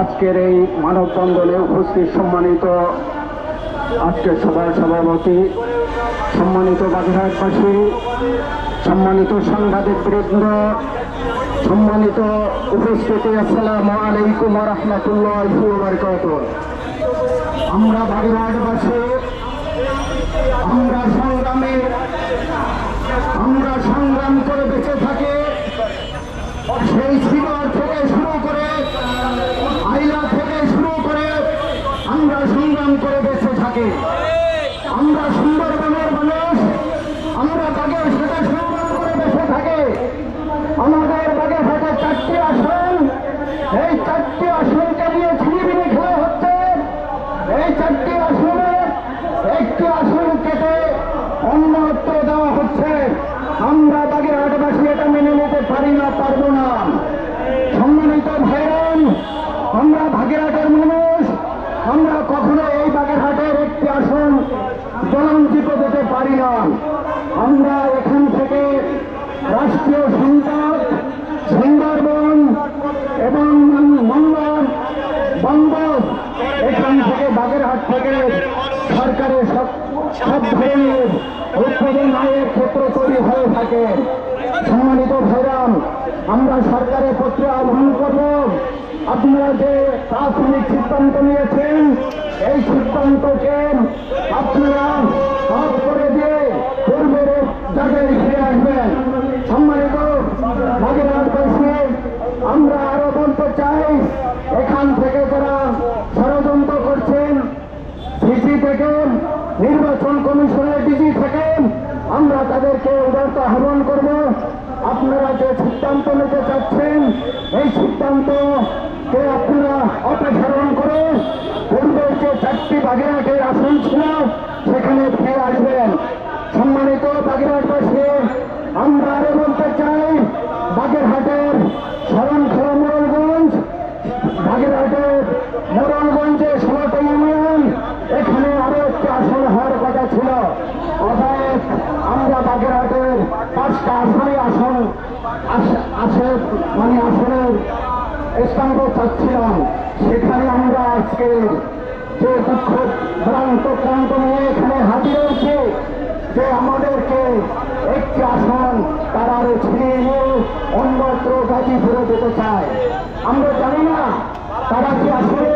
আজকের এই মানববন্ধনে উপস্থিত সম্মানিত আজকে সভার সভাপতি, সম্মানিত বাগেরহাটবাসী, সম্মানিত সাংবাদিক বৃন্দ সম্মানিত উপস্থিতি, আসসালামু আলাইকুম রহমতুল্লাহ আমরা বাগেরহাটবাসী আমরা সংগ্রামে আমরা সংগ্রাম করে বেঁচে থাকি সেই শিকড় থেকে শুরু করে আইলা থেকে শুরু করে আমরা সংগ্রাম করে বেঁচে থাকি আমরা সুন্দরবনের মানুষ আমরা বাগের সাথে সংগ্রাম করে বেঁচে থাকি আমাদের বাগের সাথে চারটি আসন এই চারটি আসনকে নিয়ে ছিনিবিনি খেলা হচ্ছে। এই চারটি আসনে একটি আসন কেটে অন্যত্র দেওয়া হচ্ছে। আমরা বাগের হাটবাসী এটা মেনে নিতে পারি না, পারব না। সম্মানিত ভাইরান আমরা বাগেরহাটের মানুষ। আমরা কখনো এই বাগেরহাটের একটি আসন জলাঞ্চিত দিতে পারি না। আমরা এখান থেকে রাষ্ট্রীয় সম্পদ সুন্দরবন এবং মঙ্গল বন্দর এখান থেকে বাগেরহাট থেকে সরকারের সব সব ধরনের উৎপাদন আয়ের ক্ষেত্র তৈরি হয়ে থাকে সম্মানিত ভাইরাম, আমরা সরকারের পত্রে আহ্বান করব, আপনারা যে প্রাথমিক সিদ্ধান্ত নিয়েছেন, এই সিদ্ধান্তকে আপনারা হাত করে দিয়ে পূর্বের জায়গায় ফিরে আসবেন। সম্মানিত ভাগিনাথবাসী আমরা আরও বলতে চাই, এখান থেকে যারা ষড়যন্ত্র করছেন ডিসি থেকে নির্বাচন কমিশনের ডিসি থেকে, আমরা তাদেরকে উদারত আহ্বান করব। আপনারা যে সিদ্ধান্ত নিতে চাচ্ছেন, এই সিদ্ধান্তকে আপনারা অপসারণ করে পূর্বের যে চারটি বাগেরহাটের আসন ছিল, সেখানে ফিরে আসবেন। সম্মানিত বাগেরহাটবাসী, আমরা আরও বলতে চাই বাগেরহাটের শরণখোলা মোড়লগঞ্জ বাগেরহাটের মোড়লগঞ্জে ষোলোটা ইউনিয়ন এখানে আরও একটি আসন হওয়ার কথা ছিল অতএব আমরা বাগেরহাটের আসনে আসন আস- মানে আসনের স্থান চাচ্ছিলাম। সেখানে আমরা আজকে যে দুঃখ ভ্রান্ত ক্রান্ত নিয়ে এখানে হাজির হয়েছে, যে আমাদেরকে একটি আসন তারা ছিনিয়ে নিয়ে অন্যত্র গাজীপুরে যেতে চায়। আমরা জানি না তারা কি আসলে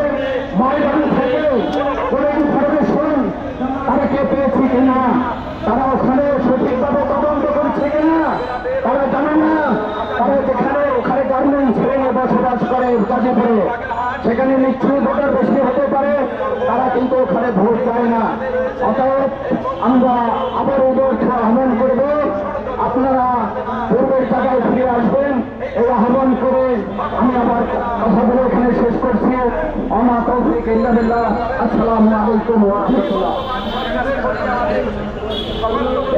ময়দান থেকে কোনো ইনফরমেশন তারা কে পেয়েছে কিনা তারা ওখানে সঠিকভাবে তদন্ত করছে কিনা তারা জানে না তারা যেখানে ওখানে গার্মেন্টস ছেড়ে বসবাস করে গাজীপুরে সেখানে নিশ্চয়ই ভোটার বেশি হতে পারে, তারা কিন্তু ওখানে ভোট দেয় না। অতএব আমরা আবার ওদেরকে আহ্বান করব, আপনারা পূর্বের জায়গায় ফিরে আসবেন। এই আহ্বান করে আমি আমার কথাগুলো এখানে শেষ করছি। অমা তৌফিক ইল্লাবিল্লাহ আসসালামু আলাইকুম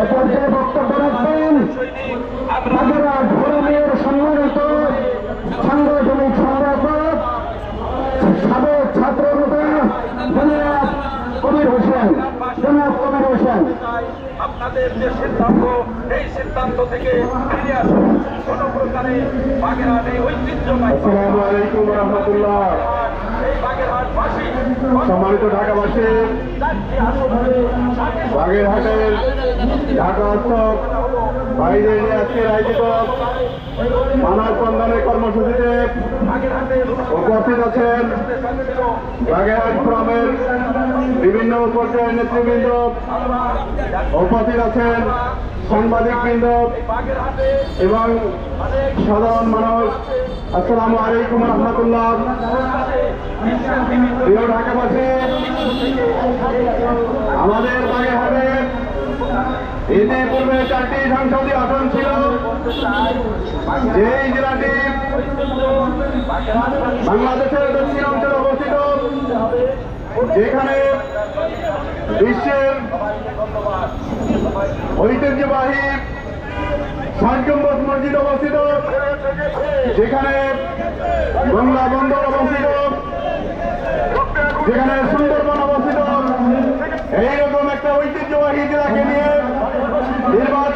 এ পর্যায়ে বক্তব্য রাখবেন। আপনাদের যে সিদ্ধান্ত এই সিদ্ধান্ত থেকে ফিরে আসুন। কোন প্রকারে বাগেরহাট এই ঐতিহ্যবাহী এই বাগেরহাটবাসী সম্মানিত ঢাকাবাসী বাগেরহাটের ঢাকা হস্তক বাইরে নিয়ে আজকের আয়োজিত মানববন্ধনের কর্মসূচিতে বাগেরহাটের উপস্থিত আছেন বাগেরহাট ফোরামের বিভিন্ন পর্যায়ের নেতৃবৃন্দ, উপস্থিত আছেন সাংবাদিকবৃন্দ এবং সাধারণ মানুষ। আসসালামু আলাইকুম রহমতুল্লাহ। প্রিয় ঢাকাবাসী, আমাদের বাগেরহাটে ইতিপূর্বে চারটি সংসদীয় আসন ছিল। যেই জেলাটি বাংলাদেশের দক্ষিণ অঞ্চলে অবস্থিত, যেখানে বিশ্বের ঐতিহ্যবাহী সানকম্বত মসজিদ অবস্থিত, যেখানে বাংলা বন্দর অবস্থিত, যেখানে সুন্দরবন অবস্থিত। এইরকম একটা ঐতিহ্যবাহী জেলাকে নিয়ে নির্বাচন